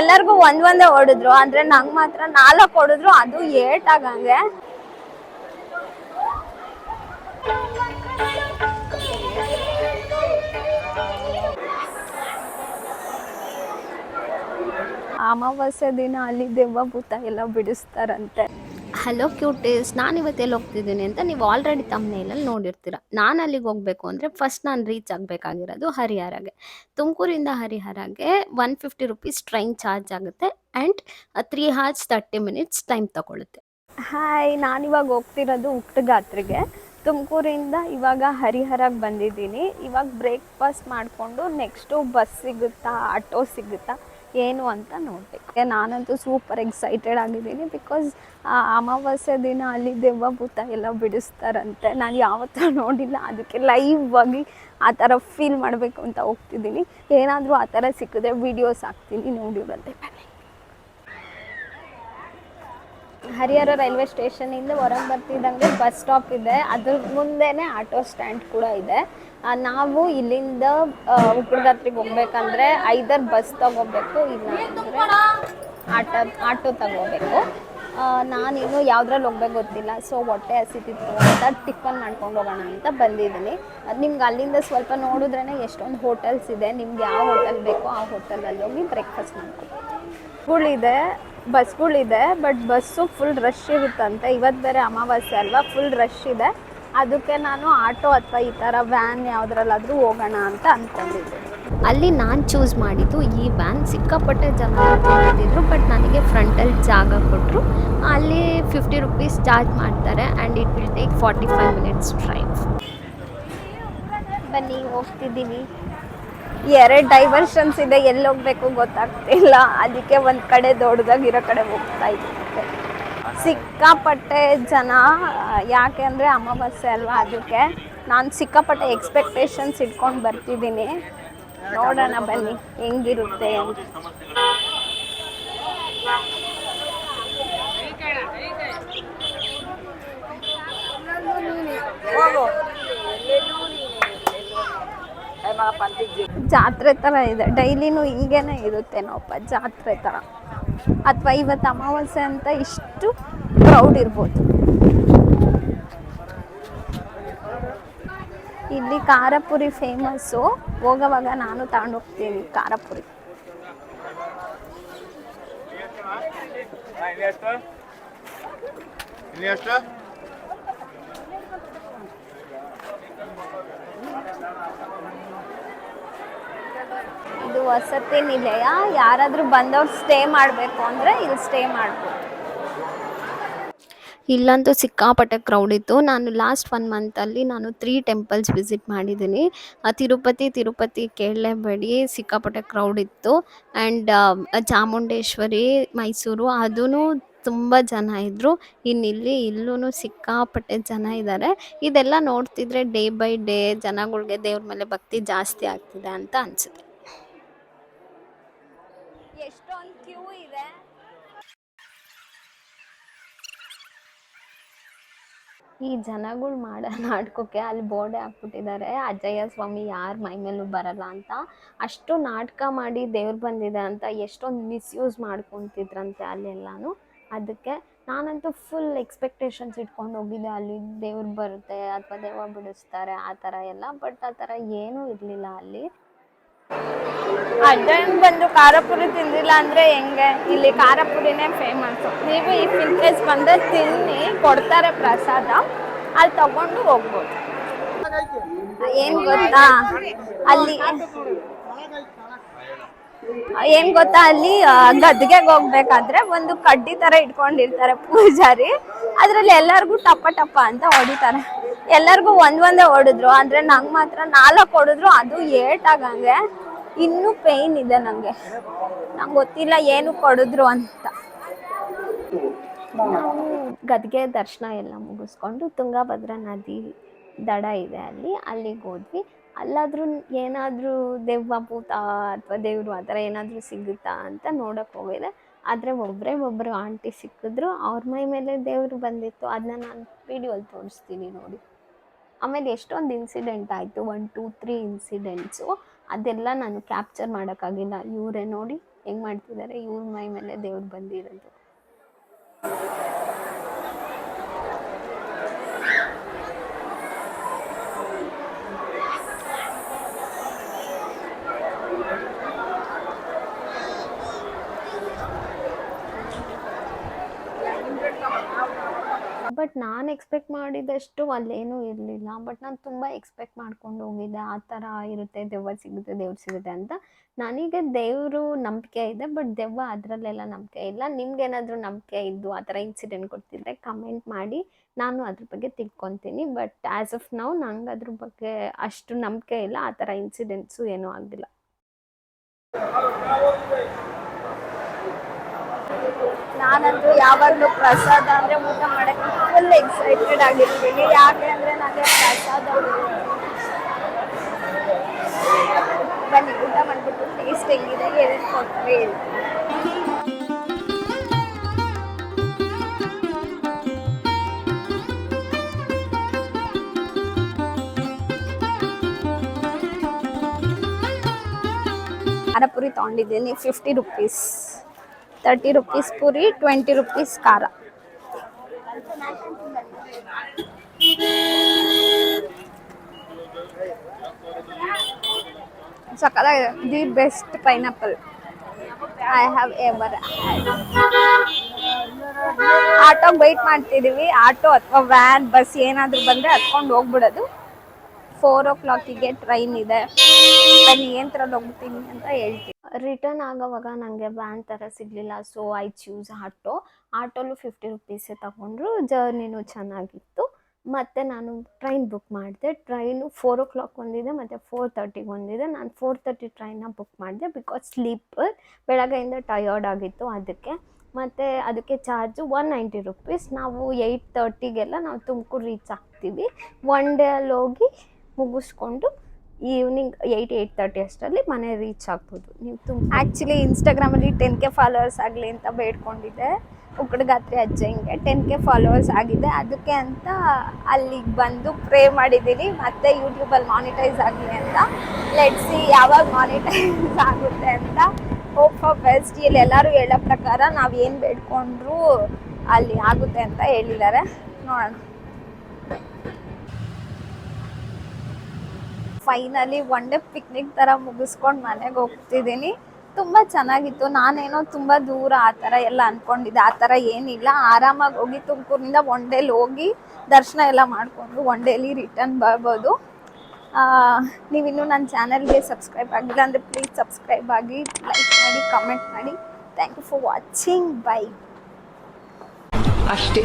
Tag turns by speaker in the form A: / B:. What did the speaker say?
A: ಎಲ್ಲರಿಗೂ ಒಂದ್ ಒಂದೇ ಹೊಡೆದ್ರು ಅಂದ್ರೆ ನಂಗ್ ಮಾತ್ರ ನಾಲ್ಕು ಹೊಡೆದ್ರು ಅದು ಏಟ್ ಆಗಂಗೆ ಅಮಾವಾಸ್ಯೆ ದಿನ ಅಲ್ಲಿ ದೆವ್ವ ಭೂತ ಎಲ್ಲ ಬಿಡಿಸ್ತಾರಂತೆ. ಹಲೋ ಕ್ಯೂಟೀಸ್ ನಾನು ಇವತ್ತು ಎಲ್ಲಿ ಹೋಗ್ತಿದ್ದೀನಿ ಅಂತ ನೀವು ಆಲ್ರೆಡಿ ತಮ್ಮನೇಲಲ್ಲಿ ನೋಡಿರ್ತೀರ. ನಾನು ಅಲ್ಲಿಗೆ ಹೋಗಬೇಕು ಅಂದರೆ ಫಸ್ಟ್ ನಾನು ರೀಚ್ ಆಗಬೇಕಾಗಿರೋದು ಹರಿಹರಗೆ. ತುಮಕೂರಿಂದ ಹರಿಹರಗೆ one fifty rupees train charge ಆಗುತ್ತೆ and three hours thirty minutes time ತಗೊಳುತ್ತೆ. ಹಾಯ್ ನಾನಿವಾಗ ಹೋಗ್ತಿರೋದು ಉಕ್ಟಗಾತ್ರಿಗೆ ತುಮಕೂರಿಂದ ಇವಾಗ ಹರಿಹರಗೆ ಬಂದಿದ್ದೀನಿ. ಇವಾಗ ಬ್ರೇಕ್ಫಾಸ್ಟ್ ಮಾಡಿಕೊಂಡು ನೆಕ್ಸ್ಟು ಬಸ್ ಸಿಗುತ್ತಾ ಆಟೋ ಸಿಗುತ್ತಾ? ಏನು ಅಂತ ನೋಡಬೇಕು. ನಾನಂತೂ ಸೂಪರ್ ಎಕ್ಸೈಟೆಡ್ ಆಗಿದ್ದೀನಿ ಬಿಕಾಸ್ ಅಮಾವಾಸ್ಯೆ ದಿನ ಅಲ್ಲಿ ದೆವ್ವ ಭೂತ ಎಲ್ಲ ಬಿಡಿಸ್ತಾರಂತೆ. ನಾನು ಯಾವತ್ತೂ ನೋಡಿಲ್ಲ. ಅದಕ್ಕೆ ಲೈವ್ ಆಗಿ ಆ ಥರ ಫೀಲ್ ಮಾಡಬೇಕು ಅಂತ ಹೋಗ್ತಿದ್ದೀನಿ. ಏನಾದರೂ ಆ ಥರ ಸಿಕ್ಕಿದ್ರೆ ವೀಡಿಯೋಸ್ ಹಾಕ್ತೀನಿ. ನೋಡಿರಂತೆ ಬನ್ನಿ ಹರಿಹರ ರೈಲ್ವೆ ಸ್ಟೇಷನಿಂದ ಹೊರಗೆ ಬರ್ತಿದ್ದಂಗೆ ಬಸ್ ಸ್ಟಾಪ್ ಇದೆ. ಅದ್ರ ಮುಂದೆನೇ ಆಟೋ ಸ್ಟ್ಯಾಂಡ್ ಕೂಡ ಇದೆ. ನಾವು ಇಲ್ಲಿಂದ ಉಪ್ಪರಗಾತ್ರಿಗೆ ಹೋಗ್ಬೇಕಂದ್ರೆ ಐದರ್ ಬಸ್ ತಗೋಬೇಕು ಇಲ್ಲ ಆಟೋ ಆಟೋ ತಗೋಬೇಕು. ನಾನಿನ್ನು ಯಾವ್ದ್ರಲ್ಲಿ ಹೋಗ್ಬೇಕು ಗೊತ್ತಿಲ್ಲ ಸೊ ಹೊಟ್ಟೆ ಹಸಿತಿತ್ತು ಅಂತ ಟಿಫನ್ ಮಾಡ್ಕೊಂಡು ಹೋಗೋಣ ಅಂತ ಬಂದಿದ್ದೀನಿ. ಅದು ನಿಮ್ಗೆ ಅಲ್ಲಿಂದ ಸ್ವಲ್ಪ ನೋಡಿದ್ರೇ ಎಷ್ಟೊಂದು ಹೋಟೆಲ್ಸ್ ಇದೆ, ನಿಮ್ಗೆ ಯಾವ ಹೋಟೆಲ್ ಬೇಕೋ ಆ ಹೋಟೆಲಲ್ಲಿ ಹೋಗಿ ಬ್ರೇಕ್ಫಾಸ್ಟ್ ಮಾಡ್ಕೊಳ್ಳಿದೆ ಗಳಿದೆ ಬಸ್ಗಳಿದೆ ಬಟ್ ಬಸ್ಸು ಫುಲ್ ರಶ್ ಇರುತ್ತಂತೆ. ಇವತ್ತು ಬೇರೆ ಅಮಾವಾಸ್ಯೆ ಅಲ್ವಾ ಫುಲ್ ರಶ್ ಇದೆ. ಅದಕ್ಕೆ ನಾನು ಆಟೋ ಅಥವಾ ಈ ಥರ ವ್ಯಾನ್ ಯಾವುದ್ರಲ್ಲಾದರೂ ಹೋಗೋಣ ಅಂತ ಅಂದ್ಕೊಂಡಿದ್ದೆ ಅಲ್ಲಿ ನಾನು ಚೂಸ್ ಮಾಡಿದ್ದು ಈ ವ್ಯಾನ್. ಸಿಕ್ಕಾಪಟ್ಟೆ ಜನ ಬಟ್ ನನಗೆ ಫ್ರಂಟಲ್ಲಿ ಜಾಗ ಕೊಟ್ಟರು ಅಲ್ಲಿ ಫಿಫ್ಟಿ ರುಪೀಸ್ ಚಾರ್ಜ್ ಮಾಡ್ತಾರೆ and it will take forty five minutes drive ಬನ್ನಿ ಹೋಗ್ತಿದ್ದೀವಿ ಎರಡು ಡೈವರ್ಷನ್ಸ್ ಇದೆ ಎಲ್ಲಿ ಹೋಗಬೇಕು ಗೊತ್ತಾಗ್ತಿಲ್ಲ. ಅದಕ್ಕೆ ಒಂದು ಕಡೆ ದೊಡ್ಡದಾಗಿರೋ ಕಡೆ ಹೋಗ್ತಾ ಇದ್ದೀನಿ. ಸಿಕ್ಕಾಪಟ್ಟೆ ಜನ, ಯಾಕೆ ಅಂದರೆ ಅಮಾವಾಸ್ಯೆ ಅಲ್ವಾ ಅದಕ್ಕೆ. ನಾನು ಸಿಕ್ಕಾಪಟ್ಟೆ ಎಕ್ಸ್ಪೆಕ್ಟೇಷನ್ಸ್ ಇಟ್ಕೊಂಡು ಬರ್ತಿದ್ದೀನಿ. ನೋಡೋಣ ಬನ್ನಿ, ಹೆಂಗಿರುತ್ತೆ ಅಂತ. ಜಾತ್ರೆ ಥರ ಇದೆ, ಡೈಲಿನೂ ಹಿಂಗೇನೆ ಇರುತ್ತೇನೋಪ್ಪ ಜಾತ್ರೆ ಥರ ಅಥವಾ ಇವತ್ತು ಅಮಾವಾಸ್ಯೆ ಅಂತ ಇಷ್ಟು ಪ್ರೌಡ್ ಇರ್ಬೋದು. ಇಲ್ಲಿ ಖಾರಪುರಿ ಫೇಮಸ್ಸು ಹೋಗೋವಾಗ ನಾನು ತಗೊಂಡು ಹೋಗ್ತೀನಿ ಖಾರಪುರಿ.
B: ಎಷ್ಟು?
A: ಇದು ವಸತಿ ನಿಲಯ ಯಾರಾದರೂ ಬಂದವ್ರು ಸ್ಟೇ ಮಾಡಬೇಕು ಅಂದರೆ ಇಲ್ಲಿ ಸ್ಟೇ ಮಾಡ್ಬೋದು. ಇಲ್ಲಂತೂ ಸಿಕ್ಕಾಪಟ್ಟೆ ಕ್ರೌಡ್ ಇತ್ತು. ನಾನು ಲಾಸ್ಟ್ ಒನ್ ಮಂತಲ್ಲಿ ನಾನು ತ್ರೀ ಟೆಂಪಲ್ಸ್ ವಿಸಿಟ್ ಮಾಡಿದ್ದೀನಿ. ತಿರುಪತಿ ತಿರುಪತಿ ಕೇಳಲೇಬೇಡಿ, ಸಿಕ್ಕಾಪಟ್ಟೆ ಕ್ರೌಡ್ ಇತ್ತು. ಆ್ಯಂಡ್ ಚಾಮುಂಡೇಶ್ವರಿ, ಮೈಸೂರು ಅದೂ ತುಂಬ ಜನ ಇದ್ದರು ಇನ್ನಿಲ್ಲಿ ಇಲ್ಲೂ ಸಿಕ್ಕಾಪಟ್ಟೆ ಜನ ಇದ್ದಾರೆ ಇದೆಲ್ಲ ನೋಡ್ತಿದ್ರೆ ಡೇ ಬೈ ಡೇ ಜನಗಳಿಗೆ ದೇವ್ರ ಮೇಲೆ ಭಕ್ತಿ ಜಾಸ್ತಿ ಆಗ್ತಿದೆ ಅಂತ ಅನಿಸುತ್ತೆ ಎಷ್ಟೊಂದು ಕ್ಯೂ ಇದೆ ಈ ಜನಗಳು ಮಾಡೋ, ನಾಟಕಕ್ಕೆ ಅಲ್ಲಿ ಬೋರ್ಡೆ ಹಾಕ್ಬಿಟ್ಟಿದ್ದಾರೆ. ಅಜಯ್ಯ ಸ್ವಾಮಿ ಯಾರ ಮೈ ಮೇಲೂ ಬರಲ್ಲ ಅಂತ. ಅಷ್ಟು ನಾಟಕ ಮಾಡಿ ದೇವ್ರು ಬಂದಿದೆ ಅಂತ ಎಷ್ಟೊಂದು ಮಿಸ್ಯೂಸ್ ಮಾಡ್ಕೊತಿದ್ರಂತೆ ಅಲ್ಲೆಲ್ಲಾನು. ಅದಕ್ಕೆ ನಾನಂತೂ ಫುಲ್ ಎಕ್ಸ್ಪೆಕ್ಟೇಷನ್ಸ್ ಇಟ್ಕೊಂಡು ಹೋಗಿದ್ದೆ. ಅಲ್ಲಿ ದೇವ್ರು ಬರುತ್ತೆ ಅಥವಾ ದೇವ ಬಿಡಿಸ್ತಾರೆ ಆ ಥರ ಎಲ್ಲ. ಬಟ್ ಆ ಥರ ಏನೂ ಇರಲಿಲ್ಲ ಅಲ್ಲಿ. ಅಜ್ಜನ್ ಬಂದು ಖಾರಪುರಿ ತಿಂದಿಲ್ಲ ಅಂದ್ರೆ ಹೆಂಗೆ? ಇಲ್ಲಿ ಖಾರಪುರಿನೇ ಫೇಮಸ್ ನೀವು ಈ ಫಿಲ್ಟೇಜ್ ಬಂದ್ರೆ ತಿನ್ನಿ, ಕೊಡ್ತಾರೆ ಪ್ರಸಾದ. ಅಲ್ಲಿ ತಗೊಂಡು ಹೋಗ್ಬೋದು. ಏನ್ ಗೊತ್ತಾ? ಅಲ್ಲಿ ಏನ್ ಗೊತ್ತಾ? ಅಲ್ಲಿ ಗದ್ಗೆ ಗದ್ಗೆಗೆ ಹೋಗ್ಬೇಕಾದ್ರೆ ಒಂದು ಕಡ್ಡಿ ತರ ಇಟ್ಕೊಂಡಿರ್ತಾರೆ ಪೂಜಾರಿ. ಅದ್ರಲ್ಲಿ ಎಲ್ಲರಿಗೂ ಟಪ್ಪ ಟಪ್ಪ ಅಂತ ಹೊಡಿತಾರೆ. ಎಲ್ಲರಿಗೂ ಒಂದ್ ಒಂದೇ ಹೊಡಿದ್ರು. ಅಂದ್ರೆ ನಂಗ್ ಮಾತ್ರ ನಾಲ್ಕು ಹೊಡಿದ್ರು. ಅದು ಏಟ್ ಆಗಂಗೆ. ಇನ್ನೂ ಪೇಯ್ನ್ ಇದೆ ನನಗೆ ನಂಗೆ ಗೊತ್ತಿಲ್ಲ ಏನು ಕೊಡಿದ್ರು ಅಂತ. ನಾವು ಗದ್ಗೆ ದರ್ಶನ ಎಲ್ಲ ಮುಗಿಸ್ಕೊಂಡು ತುಂಗಭದ್ರಾ ನದಿ ದಡ ಇದೆ ಅಲ್ಲಿ. ಅಲ್ಲಿಗೆ ಹೋದ್ವಿ. ಅಲ್ಲಾದರೂ ಏನಾದರೂ ದೆವ್ವ ಭೂತ ಅಥವಾ ದೇವರು ಆ ಥರ ಏನಾದರೂ ಸಿಗುತ್ತಾ ಅಂತ ನೋಡೋಕೆ ಹೋಗಿದ್ದೆ. ಆದರೆ ಒಬ್ಬರೇ ಒಬ್ಬರು ಆಂಟಿ ಸಿಕ್ಕಿದ್ರು. ಅವ್ರ ಮೈ ಮೇಲೆ ದೇವರು ಬಂದಿತ್ತು. ಅದನ್ನ ನಾನು ವಿಡಿಯೋಲಿ ತೋರಿಸ್ತೀನಿ ನೋಡಿ. ಆಮೇಲೆ ಎಷ್ಟೊಂದು ಇನ್ಸಿಡೆಂಟ್ ಆಯಿತು. ಒನ್ ಟೂ ತ್ರೀ ಇನ್ಸಿಡೆಂಟ್ಸು ಅದೆಲ್ಲ ನಾನು ಕ್ಯಾಪ್ಚರ್ ಮಾಡೋಕ್ಕಾಗಿಲ್ಲ. ಇವರೇ ನೋಡಿ ಹೆಂಗ್ ಮಾಡ್ತಿದ್ದಾರೆ ಇವ್ರ ಮೈ ಮೇಲೆ ದೇವ್ರು ಬಂದಿರೋದು. ಬಟ್ ನಾನು ಎಕ್ಸ್ಪೆಕ್ಟ್ ಮಾಡಿದಷ್ಟು ಅಲ್ಲೇನೂ ಇರಲಿಲ್ಲ. ಬಟ್ ನಾನು ತುಂಬ ಎಕ್ಸ್ಪೆಕ್ಟ್ ಮಾಡ್ಕೊಂಡು ಹೋಗಿದ್ದೆ. ಆ ಥರ ಇರುತ್ತೆ, ದೆವ್ವ ಸಿಗುತ್ತೆ, ದೇವ್ರು ಸಿಗುತ್ತೆ ಅಂತ. ನನಗೆ ದೇವರು ನಂಬಿಕೆ ಇದೆ. ಬಟ್ ದೆವ್ವ ಅದರಲ್ಲೆಲ್ಲ ನಂಬಿಕೆ ಇಲ್ಲ. ನಿಮ್ಗೇನಾದರೂ ನಂಬಿಕೆ ಇದ್ದು ಆ ಥರ ಇನ್ಸಿಡೆಂಟ್ ಕೊಡ್ತಿದ್ರೆ ಕಮೆಂಟ್ ಮಾಡಿ. ನಾನು ಅದ್ರ ಬಗ್ಗೆ ತಿಳ್ಕೊತೀನಿ. ಬಟ್ ಆ್ಯಸ್ ಆಫ್ ನಾವು ನಂಗೆ ಅದ್ರ ಬಗ್ಗೆ ಅಷ್ಟು ನಂಬಿಕೆ ಇಲ್ಲ. ಆ ಥರ ಇನ್ಸಿಡೆಂಟ್ಸು ಏನೂ ಆಗಿಲ್ಲ ನಾನಂತೂ ಯಾವಾಗಲೂ ಪ್ರಸಾದ ಅಂದರೆ ಊಟ ಮಾಡೋಕ್ಕೆ ಫುಲ್ ಎಕ್ಸೈಟೆಡ್ ಆಗಿರ್ತೀನಿ. ಯಾಕೆ ಅಂದರೆ ನನಗೆ ಪ್ರಸಾದ ಬನ್ನಿ, ಊಟ ಮಾಡಿಬಿಟ್ಟು ಟೇಸ್ಟ್ ಹೆಂಗಿದೆ, ಏನೇನು ಕೊಟ್ಟರೆ ಹೇಳ್ತೀನಿ ತಗೊಂಡಿದ್ದೀನಿ ಪುರಿ ತೊಗೊಂಡಿದ್ದೀನಿ fifty rupees thirty rupees Puri twenty rupees ಖಾರ ಸಕ್ಕದಾಗಿದೆ the best pineapple I have ever ಆಟೋಗೆ wait ಮಾಡ್ತಿದ್ದೀವಿ ಆಟೋ ಅಥವಾ ವ್ಯಾನ್ ಬಸ್ ಏನಾದರೂ ಬಂದರೆ ಹತ್ಕೊಂಡು ಹೋಗ್ಬಿಡೋದು. ಫೋರ್ ಓ ಕ್ಲಾಕಿಗೆ ಟ್ರೈನ್ ಇದೆ. ಬನ್ನಿ, ಏನು ಥರ ಹೋಗ್ಬಿಡ್ತೀನಿ ಅಂತ ಹೇಳ್ತೀನಿ. ರಿಟರ್ನ್ ಆಗೋವಾಗ ನನಗೆ ವ್ಯಾನ್ ಥರ ಸಿಗಲಿಲ್ಲ. ಸೊ ಐ ಚೂಸ್ ಆಟೋ ಆಟೋಲು ಫಿಫ್ಟಿ ರುಪೀಸೇ ತಗೊಂಡ್ರು. ಜರ್ನಿನೂ ಚೆನ್ನಾಗಿತ್ತು. ಮತ್ತು ನಾನು ಟ್ರೈನ್ ಬುಕ್ ಮಾಡಿದೆ. ಟ್ರೈನು ಫೋರ್ ಓ ಕ್ಲಾಕ್ ಒಂದಿದೆ ಮತ್ತು ಫೋರ್ ತರ್ಟಿಗೆ ಒಂದಿದೆ. ನಾನು ಫೋರ್ ತರ್ಟಿ ಟ್ರೈನ್ನ ಬುಕ್ ಮಾಡಿದೆ ಬಿಕಾಸ್ ಸ್ಲೀಪರ್ ಬೆಳಗ್ಗೆಯಿಂದ ಟಯರ್ಡ್ ಆಗಿತ್ತು ಅದಕ್ಕೆ. ಮತ್ತು ಅದಕ್ಕೆ ಚಾರ್ಜು ಒನ್ ನೈಂಟಿ ರುಪೀಸ್ ನಾವು ಏಯ್ಟ್ ತರ್ಟಿಗೆಲ್ಲ ನಾವು ತುಮಕೂರು ರೀಚ್ ಆಗ್ತೀವಿ. ಒನ್ ಡೇ ಅಲ್ಲಿ ಹೋಗಿ ಮುಗಿಸ್ಕೊಂಡು ಈವ್ನಿಂಗ್ ಏಯ್ಟ್ ಏಯ್ಟ್ ತರ್ಟಿ ಅಷ್ಟರಲ್ಲಿ ಮನೆ ರೀಚ್ ಆಗ್ಬೋದು. ನೀವು ತುಂಬ ಆ್ಯಕ್ಚುಲಿ ಇನ್ಸ್ಟಾಗ್ರಾಮಲ್ಲಿ ಟೆನ್ ಕೆ ಫಾಲೋವರ್ಸ್ ಆಗಲಿ ಅಂತ ಬೇಡ್ಕೊಂಡಿದ್ದೆ. ಉಕ್ಕಡಗಾತ್ರಿ ಹಿಂಗೆ ಟೆನ್ ಕೆ ಫಾಲೋವರ್ಸ್ ಆಗಿದೆ. ಅದಕ್ಕೆ ಅಂತ ಅಲ್ಲಿಗೆ ಬಂದು ಪ್ರೇ ಮಾಡಿದ್ದೀನಿ ಮತ್ತು ಯೂಟ್ಯೂಬಲ್ಲಿ ಮಾನಿಟೈಸ್ ಆಗಲಿ ಅಂತ. ಲೆಟ್ಸಿ ಯಾವಾಗ ಮಾನಿಟೈಸ್ ಆಗುತ್ತೆ ಅಂತ. ಹೋಪ್ ಫಾರ್ ಬೆಸ್ಟ್ ಇಲ್ಲಿ ಎಲ್ಲರೂ ಹೇಳೋ ಪ್ರಕಾರ ನಾವು ಏನು ಬೇಡ್ಕೊಂಡ್ರು ಅಲ್ಲಿ ಆಗುತ್ತೆ ಅಂತ ಹೇಳಿದ್ದಾರೆ. ನೋಡೋಣ. ಫೈನಲಿ ಒನ್ ಡೇ ಪಿಕ್ನಿಕ್ ಥರ ಮುಗಿಸ್ಕೊಂಡು ಮನೆಗೆ ಹೋಗ್ತಿದ್ದೀನಿ ತುಂಬ ಚೆನ್ನಾಗಿತ್ತು. ನಾನೇನೋ ತುಂಬ ದೂರ ಆ ಥರ ಎಲ್ಲ ಅಂದ್ಕೊಂಡಿದ್ದೆ ಆ ಥರ ಏನಿಲ್ಲ. ಆರಾಮಾಗಿ ಹೋಗಿ ತುಮಕೂರಿನಿಂದ ಒನ್ ಡೇಲಿ ಹೋಗಿ ದರ್ಶನ ಎಲ್ಲ ಮಾಡಿಕೊಂಡು ಒನ್ ಡೇಲಿ ರಿಟರ್ನ್ ಬರ್ಬೋದು. ನೀವಿನ್ನೂ ನನ್ನ ಚಾನಲ್ಗೆ ಸಬ್ಸ್ಕ್ರೈಬ್ ಆಗಿಲ್ಲ ಅಂದರೆ ಪ್ಲೀಸ್ ಸಬ್ಸ್ಕ್ರೈಬ್ ಆಗಿ ಲೈಕ್ ಮಾಡಿ ಕಮೆಂಟ್ ಮಾಡಿ. Thank you for watching bye
B: ಅಷ್ಟೇ.